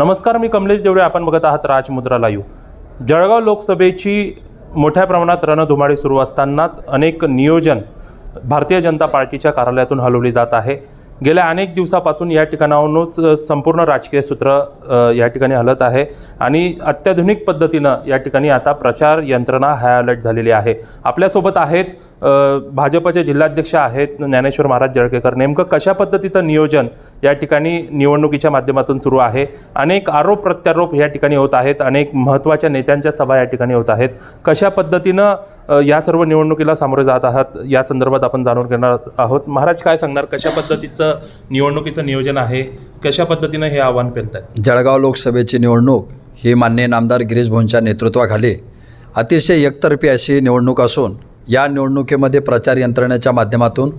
नमस्कार मी कमलेश देवळे आपण बघत आहात राजमुद्रा लाईव्ह. जळगाव लोकसभेची मोठ्या प्रमाणात रणधुमाळी सुरू असतानाच अनेक नियोजन भारतीय जनता पार्टीच्या कार्यालयातून हलवली जात आहे. गेल्या अनेक दिवसापासून या ठिकाणाहूनच संपूर्ण राजकीय सूत्र या ठिकाणी हलत आहे आणि अत्याधुनिक पद्धतीनं या ठिकाणी आता प्रचार यंत्रणा हाय अलर्ट झालेली आहे. आपल्यासोबत आहेत भाजपचे जिल्हाध्यक्ष आहेत ज्ञानेश्वर महाराज जळकेकर. नेमकं कशा पद्धतीचं नियोजन या ठिकाणी निवडणुकीच्या माध्यमातून सुरू आहे? अनेक आरोप प्रत्यारोप या ठिकाणी होत आहेत अनेक महत्त्वाच्या नेत्यांच्या सभा या ठिकाणी होत आहेत. कशा पद्धतीनं या सर्व निवडणुकीला सामोरे जात आहात? या संदर्भात आपण जाणून घेणार आहोत. महाराज काय सांगणार? कशा पद्धतीचं निवडणुकीचं नियोजन आहे कशा पद्धतीनं हे आव्हान पेलत जळगाव लोकसभेची निवडणूक ही माननीय नामदार गिरीश भोंच्या नेतृत्वाखाली अतिशय एकतर्फी अशी निवडणूक असून या निवडणुकीमध्ये प्रचार यंत्रणेच्या माध्यमातून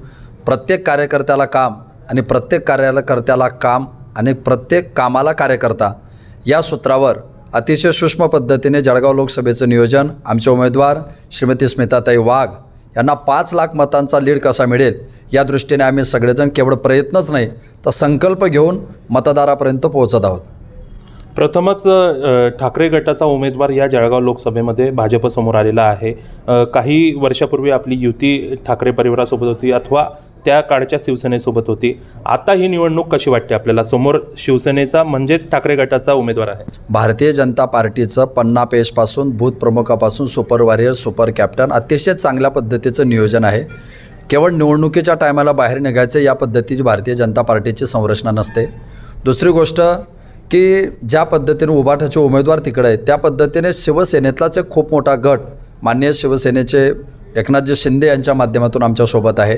प्रत्येक कार्यकर्त्याला काम आणि प्रत्येक कार्यकर्त्याला काम आणि प्रत्येक कामाला कार्यकर्ता या सूत्रावर अतिशय सूक्ष्म पद्धतीने जळगाव लोकसभेचं नियोजन आमचे उमेदवार श्रीमती स्मिताताई वाघ यांना पाच लाख मतांचा लीड कसा मिळेल या दृष्टीने आम्ही सगळेजण केवळ प्रयत्नच नाही तर संकल्प घेऊन मतदारापर्यंत पोहोचत आहोत. प्रथमच ठाकरे गटाचा उमेदवार या जळगाव लोकसभेमध्ये भाजपसमोर आलेला आहे. काही वर्षापूर्वी आपली युती ठाकरे परिवारासोबत होती अथवा त्या काळच्या शिवसेनेसोबत होती. आता ही निवडणूक कशी वाटते आपल्याला? समोर शिवसेनेचा म्हणजेच ठाकरे गटाचा उमेदवार आहे. भारतीय जनता पार्टीचं पन्ना पेशपासून बूथ प्रमुखापासून सुपर वॉरियर सुपर कॅप्टन अतिशय चांगल्या पद्धतीचं नियोजन आहे. केवळ निवडणुकीच्या टायमाला बाहेर निघायचं या पद्धतीची भारतीय जनता पार्टीची संरचना नसते. दुसरी गोष्ट की ज्या पद्धतीने उभाठाचे उमेदवार तिकडे आहेत त्या पद्धतीने शिवसेनेतलाच एक खूप मोठा गट माननीय शिवसेनेचे एकनाथजी शिंदे यांच्या माध्यमातून आमच्यासोबत आहे.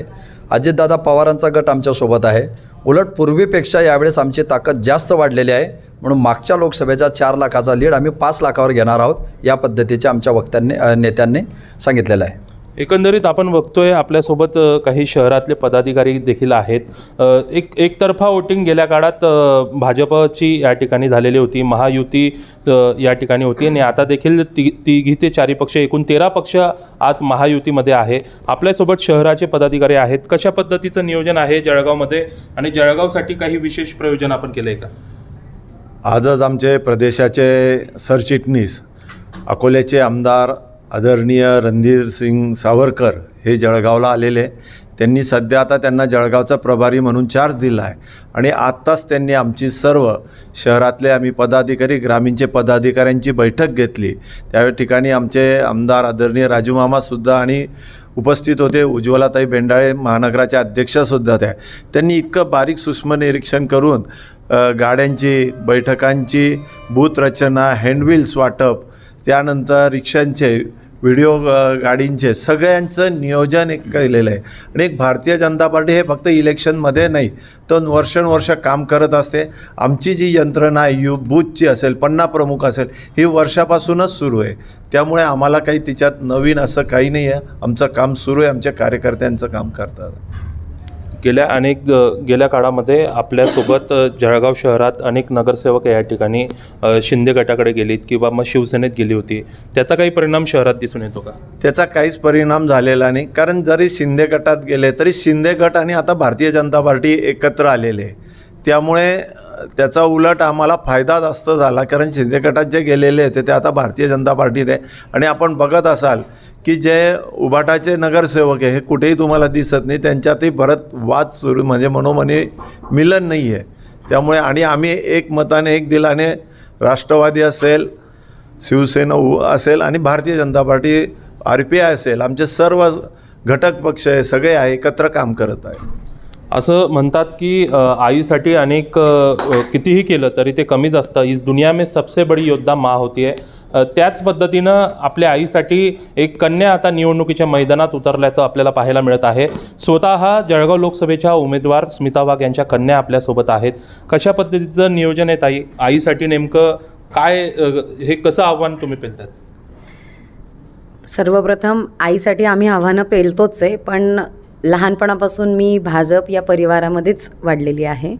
अजितदादा पवारांचा गट आमच्यासोबत आहे. उलट पूर्वीपेक्षा यावेळेस आमची ताकद जास्त वाढलेली आहे. म्हणून मागच्या लोकसभेचा चार लाखाचा लीड आम्ही पाच लाखावर घेणार आहोत या पद्धतीचे आमच्या वक्त्यांनी नेत्यांनी सांगितलेलं आहे. एकंदरीत आपण बघतोय आपल्यासोबत काही शहरातले पदाधिकारी देखील आहेत. एक एकतर्फा वोटिंग गेल्या काळात भाजपची या ठिकाणी झालेली होती महायुती या ठिकाणी होती. आणि आता देखील ती तिघी ते चारी पक्ष एकूण तेरा पक्ष आज महायुतीमध्ये आहे. आपल्यासोबत शहराचे पदाधिकारी आहेत. कशा पद्धतीचं नियोजन आहे जळगावमध्ये? आणि जळगावसाठी काही विशेष प्रयोजन आपण केलं आहे का? आजच आमचे प्रदेशाचे सरचिटणीस अकोल्याचे आमदार आदरणीय रणधीर सिंग सावरकर हे जळगावला आलेले. त्यांनी सध्या आता त्यांना जळगावचा प्रभारी म्हणून चार्ज दिला आहे. आणि आत्ताच त्यांनी आमची सर्व शहरातले आम्ही पदाधिकारी ग्रामीणचे पदाधिकाऱ्यांची बैठक घेतली. त्या ठिकाणी आमचे आमदार आदरणीय राजूमामासुद्धा आणि उपस्थित होते. उज्ज्वलाताई बेंडाळे महानगराच्या अध्यक्षासुद्धा त्या. त्यांनी इतकं बारीक सूक्ष्म निरीक्षण करून गाड्यांची बैठकांची बूथ रचना हँडविल्स वाटप त्यानंतर रिक्षांचे व्हिडिओ गाडींचे सगळ्यांचं नियोजन एक केलेलं आहे. आणि एक भारतीय जनता पार्टी हे फक्त इलेक्शनमध्ये नाही तर वर्षानुवर्ष काम करत असते. आमची जी यंत्रणा आहे यू बूथची असेल पन्ना प्रमुख असेल ही वर्षापासूनच सुरू आहे. त्यामुळे आम्हाला काही तिच्यात नवीन असं काही नाही आहे. आमचं काम सुरू आहे आमच्या कार्यकर्त्यांचं काम करतात. गेल्या अनेक गेल्या काळामध्ये आपल्यासोबत जळगाव शहरात अनेक नगरसेवक या ठिकाणी शिंदे गटाकडे गेलीत किंवा मग शिवसेनेत गेली होती. त्याचा काही परिणाम शहरात दिसून येतो का? त्याचा काहीच परिणाम झालेला नाही. कारण जरी शिंदे गटात गेले तरी शिंदे गट आणि आता भारतीय जनता पार्टी एकत्र आलेले. आहे त्यामुळे त्याचा उलट आम्हाला फायदा जास्त झाला. कारण शिंदे गटात जे गेलेले होते ते आता भारतीय जनता पार्टीत आहे. आणि आपण बघत असाल की जे उबाटाचे नगरसेवक आहे हे कुठेही तुम्हाला दिसत नाही त्यांच्यातही परत वाद सुरू म्हणजे मनोमनी मिलन नाही आहे. त्यामुळे आणि आम्ही एक मताने एक दिलाने राष्ट्रवादी असेल शिवसेना उ- असेल आणि Bharatiya Janata party R P I असेल आमचे सर्व घटक पक्ष आहे सगळे आहे एकत्र काम करत आहे. असं म्हणतात की आईसाठी अनेक कितीही केलं तरी ते कमीच असतं. इस दुनिया में सबसे बडी योद्धा माँ होती आहे त्याच पद्धतीनं आपल्या आईसाठी एक कन्या आता निवडणुकीच्या मैदानात उतरल्याचं आपल्याला पाहायला मिळत आहे. स्वतः जळगाव लोकसभेच्या उमेदवार स्मिता वाघ यांच्या कन्या आपल्यासोबत आहेत. कशा पद्धतीचं नियोजन आहे ताई? आईसाठी नेमकं काय हे कसं आव्हान तुम्ही पेलतात? सर्वप्रथम आईसाठी आम्ही आव्हानं पेलतोच आहे पण लहानपणापासून मी भाजप या परिवारामध्येच वाढलेली आहे.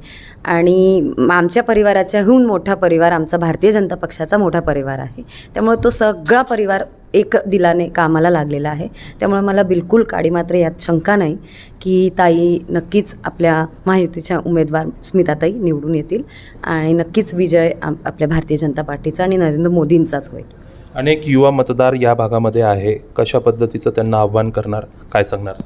आणि आमच्या परिवाराच्याहून मोठा परिवार आमचा भारतीय जनता पक्षाचा मोठा परिवार आहे. त्यामुळे तो सगळा परिवार एक दिलाने कामाला लागलेला आहे. त्यामुळे मला बिलकुल काडी मात्र यात शंका नाही की ताई नक्कीच आपल्या महायुतीच्या उमेदवार स्मिताताई निवडून येतील आणि नक्कीच विजय आपल्या भारतीय जनता पार्टीचा आणि नरेंद्र मोदींचाच होईल. अनेक युवा मतदार या भागामध्ये आहे. कशा पद्धतीचं त्यांना आव्हान करणार? काय सांगणार?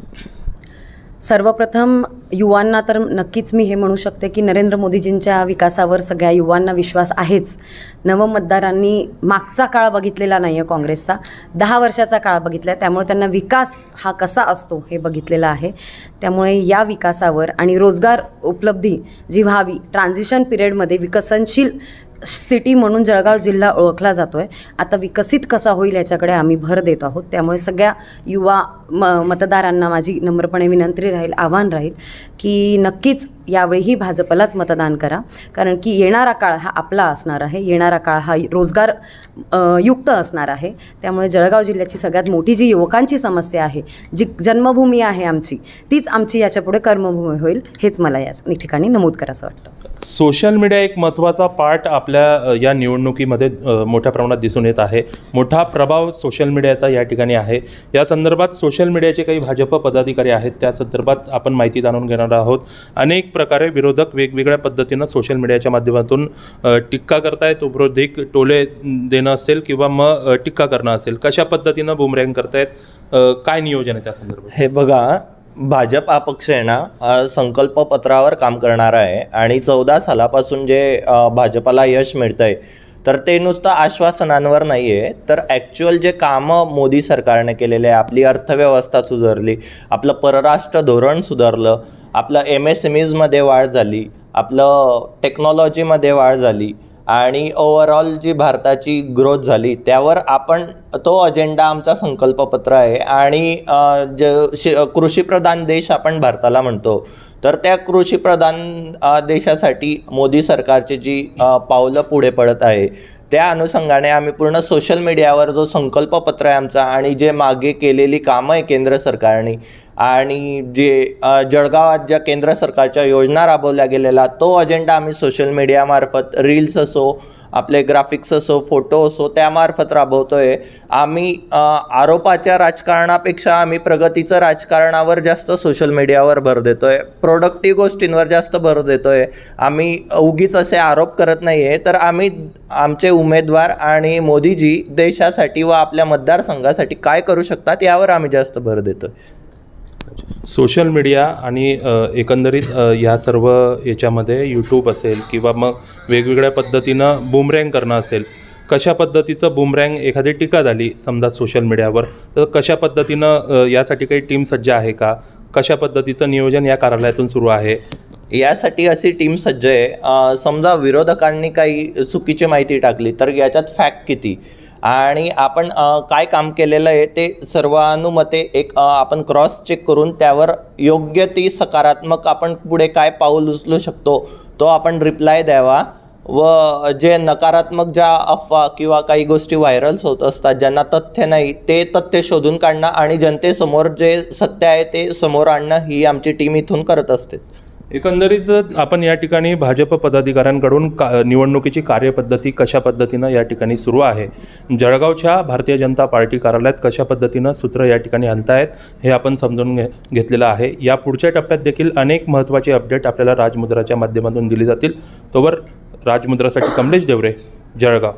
सर्वप्रथम युवांना तर नक्कीच मी हे म्हणू शकते की नरेंद्र मोदीजींच्या विकासावर सगळ्या युवांना विश्वास आहेच. नवमतदारांनी मागचा काळ बघितलेला नाही आहे काँग्रेसचा. दहा वर्षाचा काळ बघितला आहे त्यामुळे त्यांना विकास हा कसा असतो हे बघितलेलं आहे. त्यामुळे या विकासावर आणि रोजगार उपलब्धी जी व्हावी ट्रान्झिशन पिरियडमध्ये विकसनशील सिटी म्हणून जळगाव जिल्हा ओळखला जातो आहे आता विकसित कसा होईल याच्याकडे आम्ही भर देत आहोत. त्यामुळे सगळ्या युवा म मतदारांना माझी नम्रपणे विनंती राहील आव्हान राहील की नक्कीच यावेळीही भाजपलाच मतदान करा. कारण की येणारा काळ हा आपला असणार आहे. येणारा काळ हा रोजगार युक्त असणार आहे. त्यामुळे जळगाव जिल्ह्याची सगळ्यात मोठी जी युवकांची समस्या आहे जी जन्मभूमी आहे आमची तीच आमची याच्यापुढे कर्मभूमी होईल हेच मला या ठिकाणी नमूद करायचं वाटतं. सोशल मीडिया एक महत्त्वाचा पार्ट आपल्या या निवडणुकीमध्ये मोठ्या प्रमाणात दिसून येत आहे. मोठा प्रभाव सोशल मीडियाचा या ठिकाणी आहे. या संदर्भात सोशल मीडियाचे काही भाजप पदाधिकारी आहेत त्या संदर्भात आपण माहिती जाणून घेणार आहोत. अनेक प्रकारे विरोधक वेगवेगळ्या पद्धतीनं सोशल मीडियाच्या माध्यमातून टीका करतायत. उपरोधिक टोले देणं असेल किंवा मग टीका करणं असेल कशा पद्धतीनं बुमरँग करतायत? काय नियोजन आहे त्या संदर्भात? हे बघा भाजप हा पक्ष आहे ना संकल्पपत्रावर काम करणारा आहे आणि चौदा सालापासून जे भाजपाला यश मिळतं आहे तर ते नुसतं आश्वासनांवर नाही आहे तर ॲक्च्युअल जे कामं मोदी सरकारने केलेले आहे आपली अर्थव्यवस्था सुधारली आपलं परराष्ट्र धोरण सुधारलं आपलं एम एस एम ईजमध्ये वाढ झाली आपलं टेक्नॉलॉजीमध्ये वाढ झाली आणि ओव्हरऑल जी भारताची ग्रोथ झाली त्यावर आपण तो अजेंडा आमचा संकल्पपत्र आहे आणि ज कृषीप्रधान देश आपण भारताला म्हणतो. तर त्या कृषीप्रधान देशासाठी मोदी सरकारची जी पावलं पुढे पडत आहे त्या अनुषंगाने आम्ही पूर्ण सोशल मीडियावर जो संकल्पपत्र आहे आमचा आणि जे मागे केलेली कामं आहे केंद्र सरकारने आणि जे जळगावात ज्या केंद्र सरकारच्या योजना राबवल्या गेलेल्या तो अजेंडा आम्ही सोशल मीडियामार्फत रील्स असो आपले ग्राफिक्स असो फोटो असो त्यामार्फत राबवतो आहे आम्ही आरोपाच्या राजकारणापेक्षा आम्ही प्रगतीचं राजकारणावर जास्त सोशल मीडियावर भर देतो आहे प्रोडक्टिव्ह गोष्टींवर जास्त भर देतो आहे आम्ही उगीच असे आरोप करत नाही आहे तर आम्ही आमचे उमेदवार आणि मोदीजी देशासाठी व आपल्या मतदारसंघासाठी काय करू शकतात यावर आम्ही जास्त भर देतो आहे सोशल मीडिया आणि एकंदरीत ह्या सर्व याच्यामध्ये यूट्यूब असेल किंवा मग वेगवेगळ्या पद्धतीनं बुमरँग करणं असेल कशा पद्धतीचं बुमरँग एखादी टीका झाली समजा सोशल मीडियावर तर कशा पद्धतीनं यासाठी काही टीम सज्ज आहे का? कशा पद्धतीचं नियोजन या कार्यालयातून सुरू आहे? यासाठी अशी टीम सज्ज आहे. समजा विरोधकांनी काही चुकीची माहिती टाकली तर याच्यात फॅक्ट किती? आणि आपण काय काम केलेलं आहे ते सर्वानुमते एक आपण क्रॉस चेक करून त्यावर योग्य ती सकारात्मक आपण पुढे काय पाऊल उचलू शकतो तो आपण रिप्लाय द्यावा. व जे नकारात्मक ज्या अफवा किंवा काही गोष्टी व्हायरल्स होत असतात ज्यांना तथ्य नाही ते तथ्य शोधून काढणं आणि जनतेसमोर जे सत्य आहे ते समोर आणणं ही आमची टीम इथून करत असते. एकंदरीत आपण या ठिकाणी भाजप पदाधिकाऱ्यांकडून का निवडणुकीची कार्यपद्धती कशा पद्धतीनं या ठिकाणी सुरू आहे जळगावच्या भारतीय जनता पार्टी कार्यालयात कशा पद्धतीनं सूत्र या ठिकाणी हलतायत हे आपण समजून घे घेतलेलं आहे. या पुढच्या टप्प्यात देखील अनेक महत्त्वाचे अपडेट आपल्याला राजमुद्राच्या माध्यमातून दिली जातील. तोवर राजमुद्रासाठी कमलेश देवरे जळगाव.